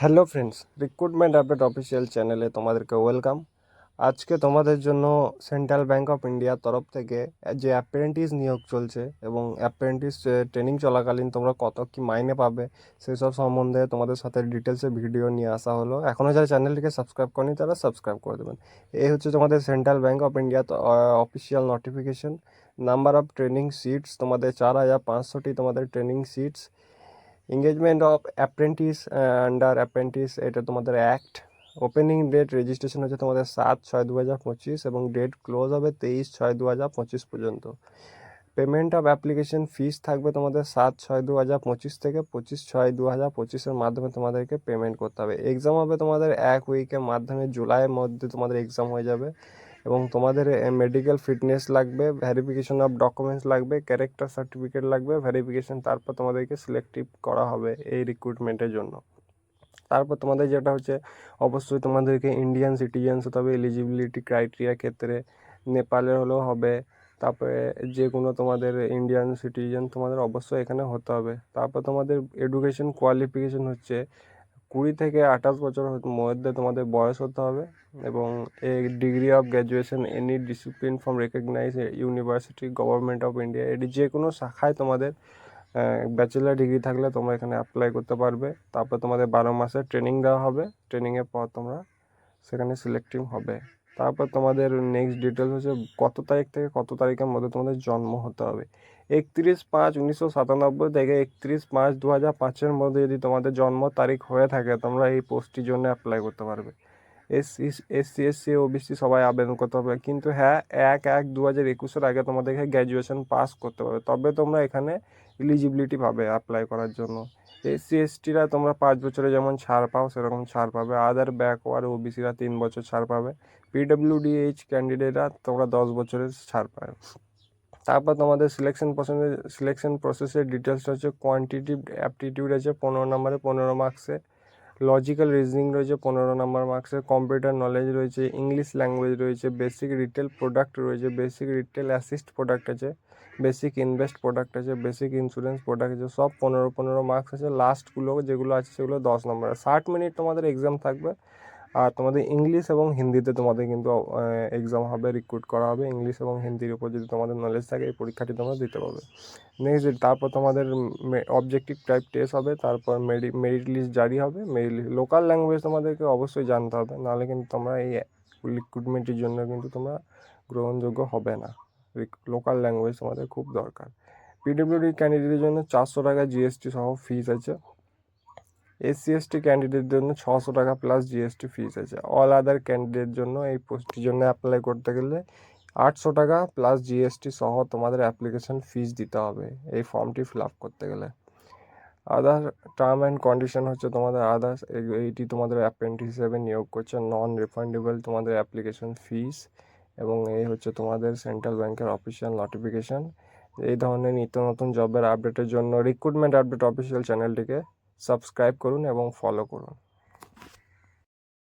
Hello friends recruitment update official চ্যানেলে তোমাদেরকে welcome আজকে তোমাদের জন্য সেন্ট্রাল ব্যাংক অফ ইন্ডিয়ার তরফ থেকে যে অ্যাপ্রেন্টিস নিয়োগ চলছে এবং অ্যাপ্রেন্টিস ট্রেনিং চলাকালীন তোমরা কত কি মাইনে পাবে, সেসব সম্বন্ধে তোমাদের সাথে ডিটেলসে ভিডিও নিয়ে আসা হলো। এখনও যারা চ্যানেলটিকে সাবস্ক্রাইব করেনি, তারা সাবস্ক্রাইব করে দেবেন। এই হচ্ছে তোমাদের central bank of India official notification number of training seats তোমাদের চার হাজার পাঁচশোটি তোমাদের training seats engagement of apprentice under apprentice এটা তোমাদের অ্যাক্ট ওপেনিং ডেট রেজিস্ট্রেশন হচ্ছে তোমাদের সাত ছয় দু হাজার পঁচিশ এবং ডেট ক্লোজ হবে তেইশ ছয় দু হাজার পঁচিশ পর্যন্ত। পেমেন্ট অফ অ্যাপ্লিকেশন ফিস থাকবে তোমাদের সাত ছয় দু হাজার পঁচিশ থেকে পঁচিশ ছয় দু হাজার পঁচিশের মাধ্যমে তোমাদেরকে পেমেন্ট করতে হবে। এক্সাম হবে তোমাদের এক উইকের মাধ্যমে জুলাইয়ের মধ্যে তোমাদের এক্সাম হয়ে যাবে। এবং তোমাদের মেডিকেল ফিটনেস লাগবে ভেরিফিকেশন অফ ডকুমেন্টস লাগবে ক্যারেক্টার সার্টিফিকেট লাগবে ভেরিফিকেশন তারপর তোমাদেরকে সিলেক্টিভ করা হবে এই রিক্রুটমেন্টের জন্য। তারপর তোমাদের যেটা হচ্ছে, অবশ্যই তোমাদেরকে ইন্ডিয়ান সিটিজেন্স হতে হবে এলিজিবিলিটি ক্রাইটেরিয়া ক্ষেত্রে নেপালের হলেও হবে, তারপরে যে কোনো তোমাদের ইন্ডিয়ান সিটিজেন তোমাদের অবশ্যই এখানে হতে হবে। তারপর তোমাদের এডুকেশন কোয়ালিফিকেশন হচ্ছে কুড়ি থেকে আঠাশ বছর মধ্যে তোমাদের বয়স হতে হবে এবং a degree of graduation any discipline from recognise university government of India এটি যে কোনো শাখায় তোমাদের ব্যাচেলার ডিগ্রি থাকলে তোমরা এখানে অ্যাপ্লাই করতে পারবে। তারপর তোমাদের বারো মাসের ট্রেনিং দেওয়া হবে। ট্রেনিংয়ের পর তোমরা সেখানে সিলেক্টিং হবে। তারপর তোমাদের নেক্সট ডিটেলস হচ্ছে কত তারিখ থেকে কত তারিখের মধ্যে তোমাদের জন্ম হতে হবে। একত্রিশ পাঁচ উনিশশো সাতানব্বই থেকে একত্রিশ পাঁচ দু হাজার পাঁচের মধ্যে যদি তোমাদের জন্ম তারিখ হয়ে থাকে, তোমরা এই পোস্টটির জন্য অ্যাপ্লাই করতে পারবে। এসসি এসসি এসসি ওবিসি সবাই আবেদন করতে হবে। কিন্তু হ্যাঁ এক এক দু হাজার একুশের আগে তোমাদেরকে গ্র্যাজুয়েশন পাস করতে হবে। তবে তোমরা এখানে এলিজিবিলিটি পাবে অ্যাপ্লাই করার জন্য। এসসি এসটিরা তোমরা পাঁচ বছরে যেমন ছাড় পাও, সেরকম ছাড় পাবে। আদার ব্যাকওয়ার্ড ওবিসিরা তিন বছর ছাড় পাবে। পিডব্লিউডিএইচ ক্যান্ডিডেটরা তোমরা দশ বছরের ছাড় পাবে। তারপর তোমাদের সিলেকশন প্রসেসের সিলেকশন প্রসেসের ডিটেলস হচ্ছে কোয়ান্টিটিভ অ্যাপটিটিউড আছে পনেরো নম্বরে, পনেরো মার্কসে লজিক্যাল রিজনিং রয়েছে পনেরো নম্বর মার্কসে কম্পিউটার নলেজ রয়েছে ইংলিশ ল্যাঙ্গুয়েজ রয়েছে বেসিক রিটেল প্রোডাক্ট রয়েছে বেসিক রিটেল অ্যাসিস্ট প্রোডাক্ট আছে বেসিক ইনভেস্ট প্রোডাক্ট আছে বেসিক ইন্স্যুরেন্স প্রোডাক্ট আছে, সব পনেরো পনেরো মার্কস আছে। লাস্টগুলো যেগুলো আছে সেগুলো দশ নম্বরে। ষাট মিনিট তোমাদের এক্সাম থাকবে। আর তোমাদের ইংলিশ এবং হিন্দিতে তোমাদের কিন্তু এক্সাম হবে রিক্রুট করা হবে। ইংলিশ এবং হিন্দির উপর যদি তোমাদের নলেজ থাকে, এই পরীক্ষাটি তোমরা দিতে পারবে। নেক্সট তারপর তোমাদের অবজেক্টিভ টাইপ টেস্ট হবে, তারপর মেরিট লিস্ট জারি হবে। মেরিট লিস্ট লোকাল ল্যাঙ্গুয়েজ তোমাদেরকে অবশ্যই জানতে হবে, নাহলে কিন্তু তোমরা এই রিক্রুটমেন্টের জন্য কিন্তু তোমরা গ্রহণযোগ্য হবে না। লোকাল ল্যাঙ্গুয়েজ তোমাদের খুব দরকার। পিডব্লিউডি ক্যান্ডিডেটের জন্য চারশো টাকা জিএসটি সহ ফিস আছে। এসসি এসটি ক্যান্ডিডেট জন্য ছশো টাকা প্লাস জিএসটি ফিস আছে। অল আদার ক্যান্ডিডেট জন্য এই পোস্টটির জন্য অ্যাপ্লাই করতে গেলে আটশো টাকা প্লাস জিএসটি সহ তোমাদের অ্যাপ্লিকেশন ফিস দিতে হবে এই ফর্মটি ফিল আপ করতে গেলে। আদার টার্ম অ্যান্ড কন্ডিশন হচ্ছে তোমাদের আদার্স এইটি তোমাদের অ্যাপ্রেন্টিস হিসেবে নিয়োগ করছে। নন রিফান্ডেবল তোমাদের অ্যাপ্লিকেশন ফিস এবং এই হচ্ছে তোমাদের সেন্ট্রাল ব্যাংকের অফিসিয়াল নোটিফিকেশান এই ধরনের নিত্য নতুন জবের আপডেটের জন্য রিক্রুটমেন্ট আপডেট অফিসিয়াল চ্যানেলটিকে সাবস্ক্রাইব করুন এবং ফলো করুন।